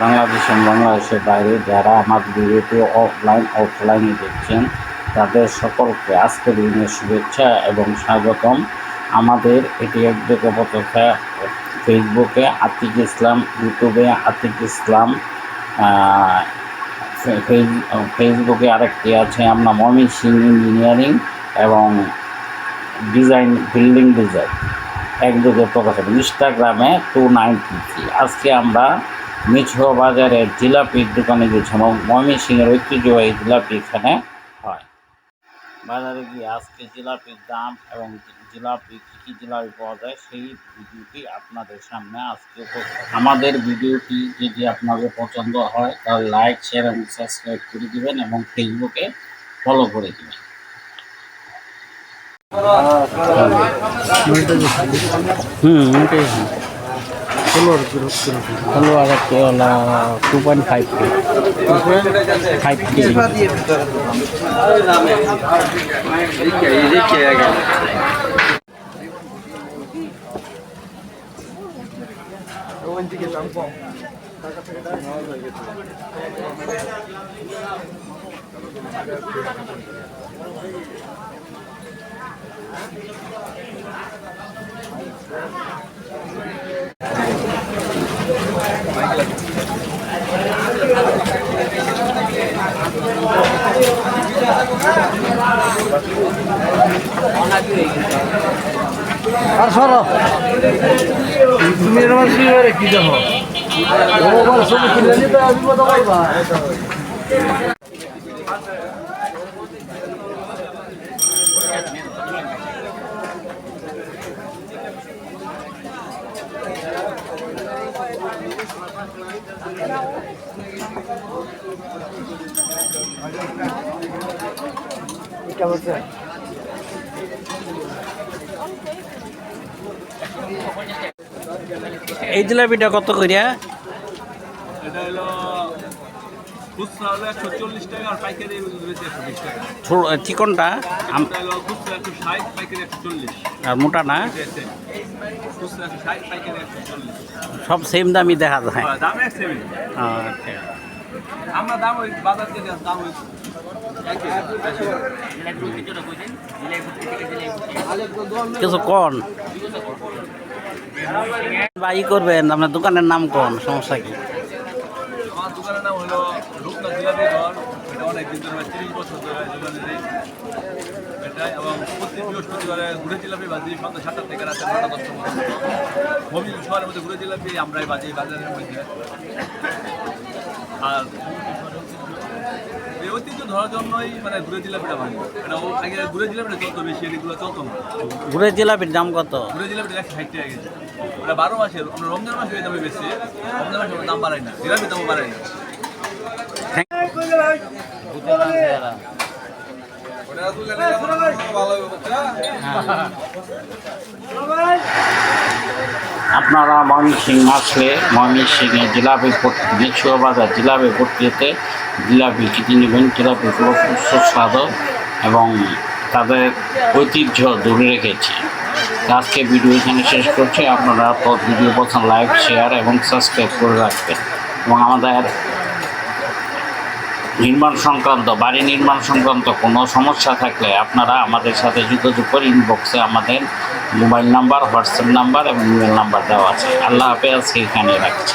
এবং বাংলাদেশের বাইরে যারা আমার ভিডিওটি অফলাইন অফলাইনে দেখছেন, তাদের সকলকে আজকের দিনের শুভেচ্ছা এবং স্বাগতম। আমাদের এটি একদিকে পতাকা ফেসবুকে আতিক ইসলাম ইউটিউবে আতিক ইসলাম ফেসবুকে আরেকটি আছে, আমরা মমি সিং ইঞ্জিনিয়ারিং এবং ডিজাইন, বিল্ডিং ডিজাইন। একযোগে প্রকাশ ইনস্টাগ্রামে টু নাইনটি থ্রি আজকে আমরা মিছো বাজারের জিলাপির দোকানে গেছিলাম ময়মনসিংহের ঐতিহ্যবাহী জিলাপি এখানে হয়। বাজারে গিয়ে আজকে জিলাপির দাম এবং জিলাপি কী কী জিলাপি পাওয়া যায় সেই ভিডিওটি আপনাদের সামনে আজকে আমাদের ভিডিওটি যদি আপনাদের পছন্দ হয় তাহলে লাইক শেয়ার এবং সাবস্ক্রাইব করে দিবেন এবং ফেসবুকে ফলো করে দিবেন। হুম আর একটা হলো two point five K five K আর সরো। তুমি এরকম সিলেবারে কি দেখো? ওবার ছবি তুলে নিতে এই জিলাপিটা কত করিয়া এটা হলো খুচরা হলো একশো চল্লিশ টাকা আর পাইকারি একশো বিশ টাকা। চিকনটা? হলো খুচরা একশো ষাট পাইকারি একশো চল্লিশ। আর মোটা না? খুচরা একশো ষাট পাইকারি একশো চল্লিশ। সব সেম দামই দেখা যায়। দাম এক সেমি আচ্ছা। আমরা দাম ওই বাজার থেকে দাম কিছু কন? বা ই করবেন, আপনার দোকানের নাম কোন? সমস্যা কি? আমার দোকানের হলো রূপনাথ জিলাপি ঘর। ঘুরে জিলাপি বাজি সন্ধ্যা সাতটা থেকে রাতে নটা দশটা ঘুরে জিলাপি আমরাই বাজি বাজারের মধ্যে। আর এই ঐতিহ্য ধরার জন্যই মানে ঘুরে জিলাপিটা ভালো এটা ও আগে ঘুরে জিলাপিটা চলতো বেশি এদিকগুলো চলতো না। ঘুরে জিলাপির দাম কত? ঘুরে জিলাপিটা একশো ষাট টাকা গেছে ওটা বারো মাসে আমরা রমজান মাসে এই দামে বেশি। রমজান মাসে ওর দাম বাড়ায় না জিলাপির দামও বাড়ায় না। আপনারা ময়মনসিং আসলে ময়মনসিংহে জিলাপি বিছুয়া বাজার জিলাপি ভর্তিতে জিলাপি কিনে নেবেন খুব সুস্বাদু এবং তাদের ঐতিহ্য ধরে রেখেছে। আজকে ভিডিও এখানে শেষ করছি। আপনারা ভিডিও পছন্দ লাইক, শেয়ার এবং সাবস্ক্রাইব করে রাখবেন এবং আমাদের নির্মাণ সংক্রান্ত, বাড়ি নির্মাণ সংক্রান্ত কোনো সমস্যা থাকলে আপনারা আমাদের সাথে যোগাযোগ করে ইনবক্সে আমাদের মোবাইল নাম্বার, হোয়াটসঅ্যাপ নাম্বার এবং ইমেল নাম্বার দেওয়া আছে। আল্লাহ হাফেজ এখানে রাখছি।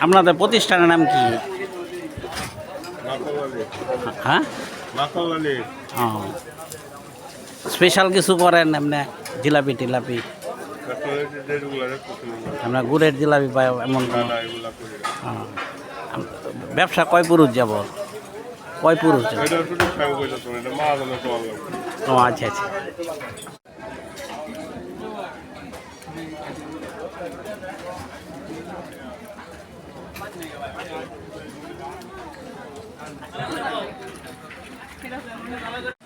আপনাদের প্রতিষ্ঠানের নাম কি? হ্যাঁ? স্পেশাল কিছু করেন এমনি জিলাপি টিলাপি? আমরা গুড়ের জিলাপি পাই এমন হ্যাঁ। ব্যবসা কয় পুরুষ যাব? কয় পুরুষ যাব? ও আচ্ছা আচ্ছা। ঠিক আছে